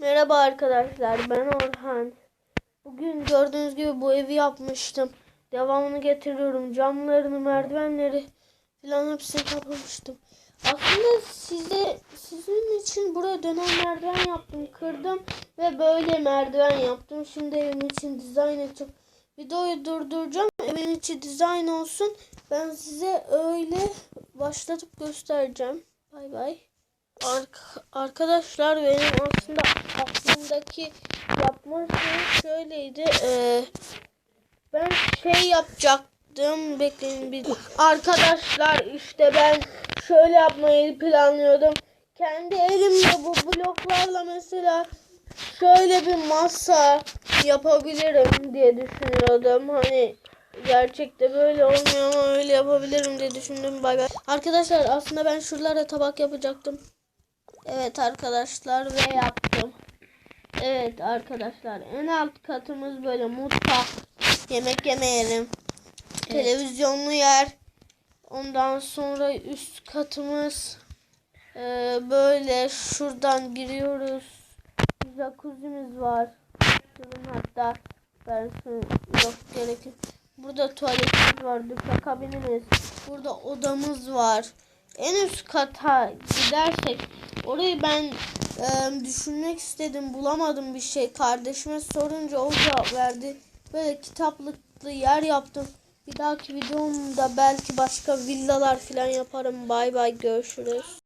Merhaba arkadaşlar ben Orhan. Bugün gördüğünüz gibi bu evi yapmıştım. Devamını getiriyorum. Camlarını, merdivenleri falan hepsini kapamıştım. Aslında size sizin için buraya dönen merdiven yaptım. Kırdım ve böyle merdiven yaptım. Şimdi evin için dizayn edeceğim. Videoyu durduracağım. Evin içi dizayn olsun. Ben size öyle başlatıp göstereceğim. Bay bay. Ark- arkadaşlar benim aslında aklımdaki yapma şeyi şöyleydi. Ee, ben şey yapacaktım. Bekleyin bir. Arkadaşlar işte ben şöyle yapmayı planlıyordum. Kendi elimle bu bloklarla mesela şöyle bir masa yapabilirim diye düşünüyordum. Hani gerçekte böyle olmuyor ama öyle yapabilirim diye düşündüm. Bay. Arkadaşlar aslında ben şuralara tabak yapacaktım. Evet arkadaşlar ve yaptım. Evet arkadaşlar en alt katımız böyle mutfak. Yemek yemeyelim. Televizyonlu yer. Ondan sonra üst katımız e, böyle şuradan giriyoruz. Jacuzzi'miz var. Durun hatta ben yok gerekir. Burada tuvaletimiz var. Duşakabinimiz. Burada odamız var. En üst kata gidersek orayı ben e, düşünmek istedim. Bulamadım bir şey. Kardeşime sorunca o cevap verdi. Böyle kitaplıklı yer yaptım. Bir dahaki videomda belki başka villalar falan yaparım. Bay bay görüşürüz.